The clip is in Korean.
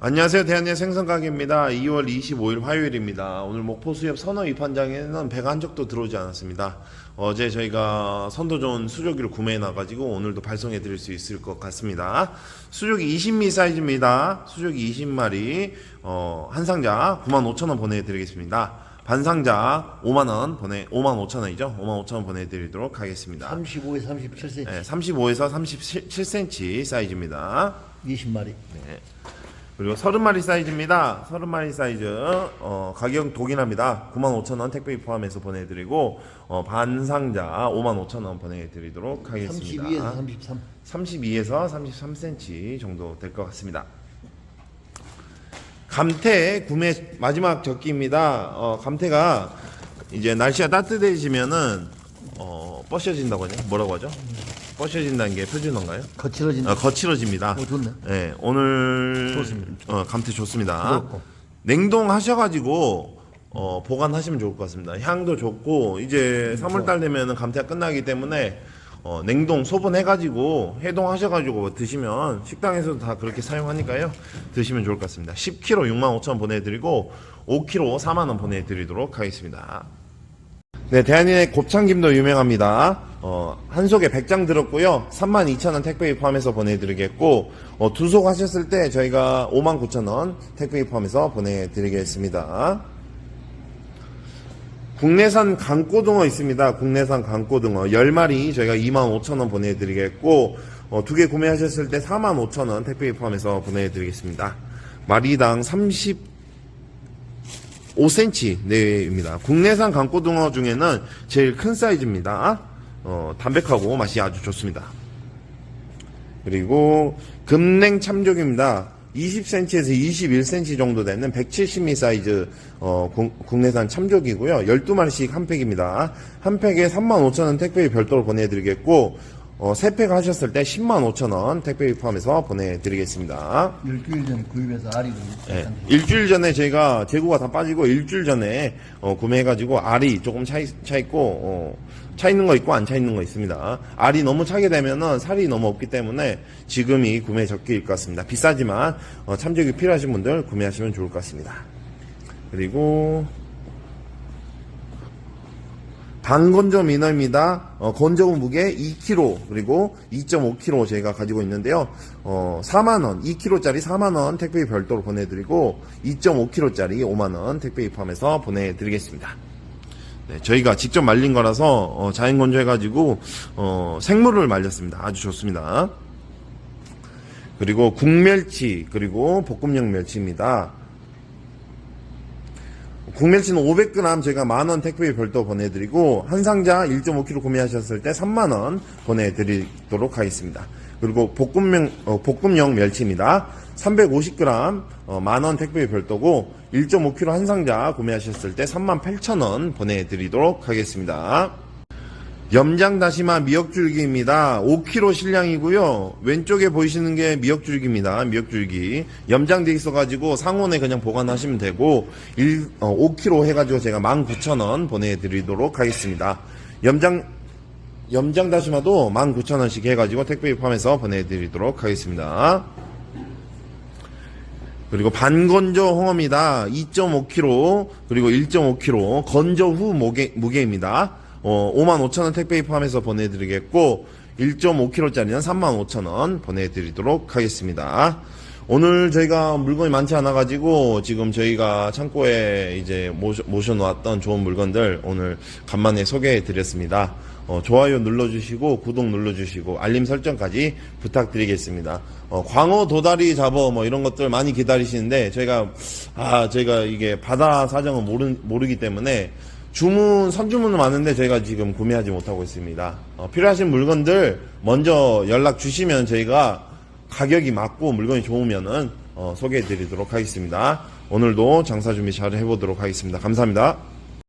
안녕하세요. 대한의 생선가게입니다. 2월 25일 화요일입니다. 오늘 목포 수협 선어 입한장에는 배가 한 적도 들어오지 않았습니다. 어제 저희가 선도 좋은 수조기를 구매해 놔가지고 오늘도 발송해 드릴 수 있을 것 같습니다. 수조기 20미 사이즈입니다. 수조기 20마리, 어, 한 상자 95,000원 보내드리겠습니다. 반상자 5만원 보내, 55,000원이죠? 55,000원 보내드리도록 하겠습니다. 35에 37cm, 네, 35에서 37cm 사이즈입니다. 20마리. 그리고 30마리 사이즈입니다. 30마리 사이즈 어, 가격 동일합니다. 95,000원 택배 포함해서 보내드리고 어, 반상자 55,000원 보내드리도록 하겠습니다. 32에서 33. 32에서 33cm 정도 될 것 같습니다. 감태 구매 마지막 적기입니다. 어, 감태가 이제 날씨가 따뜻해지면은 어, 뻐셔진다고 하냐? 뭐라고 하죠? 뻐셔진다는 게 표준어인가요? 거칠어진다. 어, 거칠어집니다. 어, 좋네. 네, 오늘 좋습니다. 어, 감태 좋습니다. 부럽고. 냉동하셔가지고 어, 보관하시면 좋을 것 같습니다. 향도 좋고 이제 3월달 되면은 감태가 끝나기 때문에 어, 냉동 소분해가지고 해동하셔가지고 드시면 식당에서도 다 그렇게 사용하니까요. 드시면 좋을 것 같습니다. 10kg 65,000원 보내드리고 5kg 4만 원 보내드리도록 하겠습니다. 네, 대한민의 곱창김도 유명합니다. 어, 한 속에 100장 들었고요. 32,000원 택배비 포함해서 보내드리겠고, 어, 두 속 하셨을 때 저희가 59,000원 택배비 포함해서 보내드리겠습니다. 국내산 강고등어 있습니다. 국내산 강고등어 10마리 저희가 25,000원 보내드리겠고, 어, 두 개 구매하셨을 때 45,000원 택배비 포함해서 보내드리겠습니다. 마리당 30, 5cm 내외입니다. 국내산 강고등어 중에는 제일 큰 사이즈입니다. 어, 담백하고 맛이 아주 좋습니다. 그리고 금냉 참조기입니다. 20cm에서 21cm 정도 되는 170mm 사이즈 어, 국- 국내산 참조기고요. 12마리씩 한 팩입니다. 한 팩에 35,000원 택배비 별도로 보내드리겠고 어, 3팩 하셨을 때 105,000원 택배비 포함해서 보내드리겠습니다. 일주일 전 구입해서 알이도 예, 약간 일주일 전에 저희가 재고가 다 빠지고 일주일 전에 어, 구매해가지고 알이 조금 차, 있- 차 있고 어, 차 있는 거 있고 안 차 있는 거 있습니다. 알이 너무 차게 되면은 살이 너무 없기 때문에 지금이 구매 적기일 것 같습니다. 비싸지만 어, 참조기 필요하신 분들 구매하시면 좋을 것 같습니다. 그리고 반건조 민어입니다. 어, 건조 무게 2kg 그리고 2.5kg 저희가 가지고 있는데요. 어, 4만 원, 2kg짜리 4만 원 택배 별도로 보내드리고 2.5kg짜리 5만 원 택배 포함해서 보내드리겠습니다. 네, 저희가 직접 말린 거라서 어, 자연 건조해가지고 어, 생물을 말렸습니다. 아주 좋습니다. 그리고 국멸치 그리고 볶음용 멸치입니다. 국멸치는 500g 저희가 만원 택배 별도 보내드리고 한 상자 1.5kg 구매하셨을 때 3만원 보내드리도록 하겠습니다. 그리고 볶음용, 어, 볶음용 멸치입니다. 350g 어, 만원 택배 별도고 1.5kg 한 상자 구매하셨을 때 38,000원 보내드리도록 하겠습니다. 염장 다시마 미역줄기입니다. 5kg 실량이고요. 왼쪽에 보이시는 게 미역줄기입니다. 미역줄기. 염장돼 있어가지고 상온에 그냥 보관하시면 되고 1, 어, 5kg 해가지고 제가 19,000원 보내드리도록 하겠습니다. 염장 염장 다시마도 19,000원씩 해가지고 택배 포함해서 보내드리도록 하겠습니다. 그리고 반건조 홍어입니다. 2.5kg 그리고 1.5kg 건조 후 무게, 무게입니다. 어, 55,000원 택배 포함해서 보내드리겠고 1.5kg짜리는 35,000원 보내드리도록 하겠습니다. 오늘 저희가 물건이 많지 않아 가지고 지금 저희가 창고에 이제 모셔, 모셔놓았던 좋은 물건들 오늘 간만에 소개해 드렸습니다. 어, 좋아요 눌러주시고 구독 눌러주시고 알림 설정까지 부탁드리겠습니다. 어, 광어 도다리 잡어 뭐 이런 것들 많이 기다리시는데 저희가 아 저희가 이게 바다 사정은 모르, 모르기 때문에 주문 선주문은 많은데 저희가 지금 구매하지 못하고 있습니다. 어, 필요하신 물건들 먼저 연락 주시면 저희가 가격이 맞고 물건이 좋으면은 어, 소개해 드리도록 하겠습니다. 오늘도 장사 준비 잘 해보도록 하겠습니다. 감사합니다.